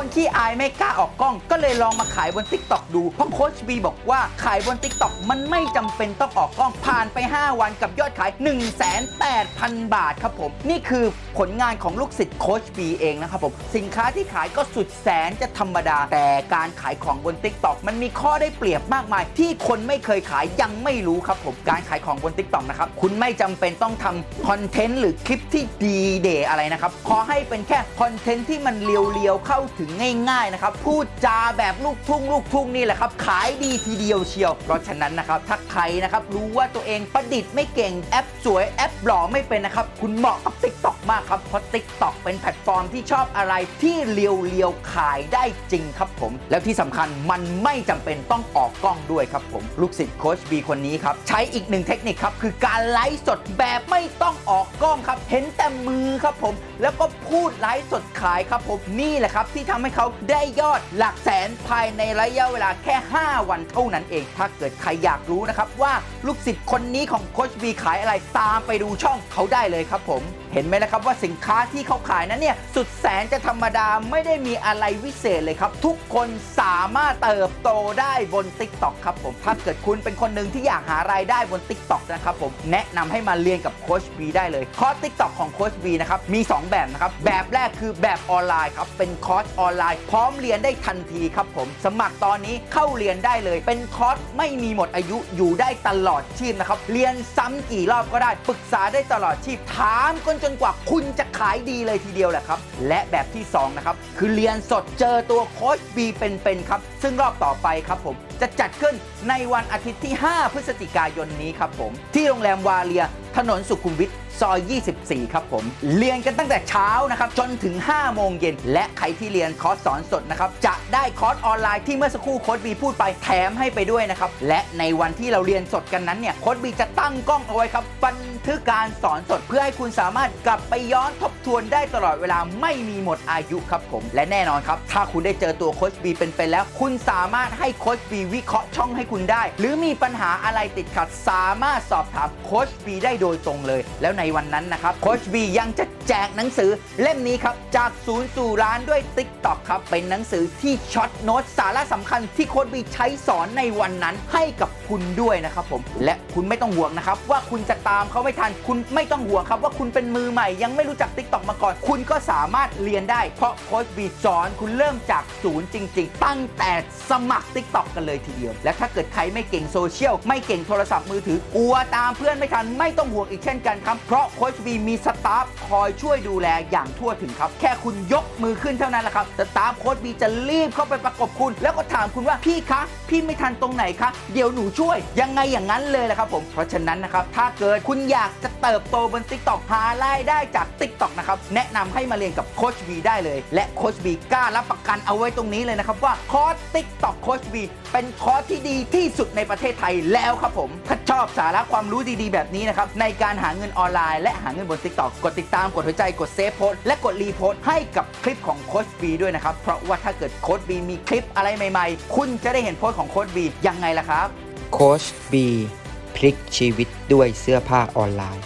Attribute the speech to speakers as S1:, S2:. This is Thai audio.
S1: คนขี้อายไม่กล้าออกกล้อง ก็เลยลองมาขายบน t ิ k t o k ดู เพราะโค้ชบีบอกว่าขายบน t ิ k t o k มันไม่จำเป็นต้องออกกล้องผ่านไป 5 วันกับยอดขาย 1 8 0 0 0 บาทครับผม นี่คือผลงานของลูกศิษย์โค้ชบีเองนะครับผมสินค้าที่ขายก็สุดแสนจะธรรมดา แต่การขายของบน t ิ k t o k มันมีข้อได้เปรียบมากมาย ที่คนไม่เคยขายยังไม่รู้ครับผมการขายของบน t ิ k t o k นะครับคุณไม่จำเป็นต้องทำคอนเทนต์หรือคลิปที่ดีเดย์อะไรนะครับขอให้เป็นแค่คอนเทนต์ที่มันเลียวๆเข้าถึงง่ายๆนะครับพูดจาแบบลูกทุ่งลูกทุ่งนี่แหละครับขายดีทีเดียวเชียว เพราะฉะนั้นนะครับถ้าใครนะครับรู้ว่าตัวเองประดิษฐ์ไม่เก่งแอปสวยแอปหล่อไม่เป็นนะครับคุณเหมาะกับ t ิ k t o k มากครับ เพราะ t ิ k t o k เป็นแพลตฟอร์มที่ชอบอะไรที่เลียวๆขายได้จริงครับผม แล้วที่สำคัญมันไม่จำเป็นต้องออกกล้องด้วยครับผม ลูกศิษย์โค้ชบีคนนี้ครับ ใช้อีกหนึ่งเทคนิคครับ คือการไลฟ์สดแบบไม่ต้องออกกล้องครับ เห็นแต่มือครับผม แล้วก็พูดไลฟ์สดขายครับผมนี่แหละครับ ที่ทำให้เขาได้ยอดหลักแสนภายในระยะเวลาแค่ 5 วันเท่านั้นเอง ถ้าเกิดใครอยากรู้นะครับว่าลูกศิษย์คนนี้ของโค้ชบีขายอะไรตามไปดูช่องเขาได้เลยครับผมเห็นไหมละครับว่าสินค้าที่เขาขายนั้นเนี่ยสุดแสนจะธรรมดาไม่ได้มีอะไรวิเศษเลยครับ ทุกคนสามารถเติบโตได้บน Tik t o อกครับผมถ้าเกิดคุณเป็นคนหนึ่งที่อยากหารายได้บน Tik t o อกนะครับผมแนะนำให้มาเรียนกับโค้ชบีได้เลยคอร์ส Tik t o อกของโค้ชบีนะครับมี 2 แบบนะครับแบบแรกคือแบบออนไลน์ครับเป็นคอร์สออนไลน์ พร้อมเรียนได้ทันทีครับผมสมัครตอนนี้เข้าเรียนได้เลย เป็นคอร์สไม่มีหมดอายุอยู่ได้ตลอดชีพนะครับเรียนซ้ำกี่รอบก็ได้ปรึกษาได้ตลอดชีพถามกันจนกว่าคุณจะขายดีเลยทีเดียวแหละครับ และแบบที่2นะครับคือเรียนสดเจอตัวโค้ชบีเป็นๆครับ ซึ่งรอบต่อไปครับผมจะจัดขึ้นในวันอาทิตย์ที่ 5 พฤศจิกายนนี้ครับผม ที่โรงแรมวาเลีย ถนนสุขุมวิทซอย 24 ครับผม เรียนกันตั้งแต่เช้านะครับ จนถึง 5 โมงเย็น และใครที่เรียนคอร์สสอนสดนะครับ จะได้คอร์สออนไลน์ที่เมื่อสักครู่โค้ดบีพูดไปแถมให้ไปด้วยนะครับ และในวันที่เราเรียนสดกันนั้นเนี่ย โค้ดบีจะตั้งกล้องเอาไว้ครับ บันทึกการสอนสดเพื่อให้คุณสามารถกลับไปย้อนทบทวนได้ตลอดเวลาไม่มีหมดอายุครับผม และแน่นอนครับ ถ้าคุณได้เจอตัวโค้ชบีเป็นๆแล้ว คุณสามารถให้โค้ชบีวิเคราะห์ช่องให้คุณได้ หรือมีปัญหาอะไรติดขัดสามารถสอบถามโค้ชบีได้โดยยตรงเลย แล้วในวันนั้นนะครับโค้ชบียังจะแจกหนังสือเล่มนี้ครับ จากศูนย์สู่ร้านด้วย t ิ k t o k ครับ เป็นหนังสือที่ช็อตโน้ตสาระสำคัญที่โค้ชบีใช้สอนในวันนั้นให้กับคุณด้วยนะครับผมและคุณไม่ต้องห่วงนะครับว่าคุณจะตามเขาไม่ทันคุณไม่ต้องห่วงครับว่าคุณเป็นมือใหม่ ยังไม่รู้จัก t ิ k t o k มาก่อน คุณก็สามารถเรียนได้ เพราะโค้ชบีสอนคุณเริ่มจากศูนย์จริง ๆ ตั้งแต่สมัคร t ิ k t o k กันเลยทีเดียว และถ้าเกิดใครไม่เก่งโซเชียลไม่เก่งโทรศัพท์มือถือกลัวตามเพื่อนไม่ทันไม่ต้องห่วงอีกเช่นกันครับ เพราะโค้ชบีมีสตาฟคอยช่วยดูแลอย่างทั่วถึงครับ แค่คุณยกมือขึ้นเท่านั้นแหละครับ สตาฟโค้ชบีจะรีบเข้าไปประกบคุณ แล้วก็ถามคุณว่าพี่คะ พี่ไม่ทันตรงไหนคะ เดี๋ยวหนูช่วย ยังไงอย่างนั้นเลยแหละครับผม เพราะฉะนั้นนะครับ ถ้าเกิดคุณอยากจะเติบโตบน t ิ k t o k หารายได้จาก t ิ k t o k นะครับ แนะนำให้มาเรียนกับโค้ชบีได้เลย และโค้ชบีกล้ารับประกันเอาไว้ตรงนี้เลยนะครับว่าคอร์ส t ิ k t o k โค้ชบีเป็นคอร์สที่ดีที่สุดในประเทศไทยแล้วครับผม ถ้าชอบสาระความรู้ดีๆ แบบนี้นะครับในการหาเงินออนไลน์และหาเงินบน t ิ k t o k กดติดตามกดหัวใจกดเซฟโพสและกดรีโพสให้กับคลิปของโค้ชบีด้วยนะครับ เพราะว่าถ้าเกิดโค้ชบีมีคลิปอะไรใหม่ๆ คุณจะได้เห็นโพสของโค้ชบียังไงล่ะครับ
S2: โค้ชบีพลิกชีวิตด้วยเสื้อผ้าออนไลน์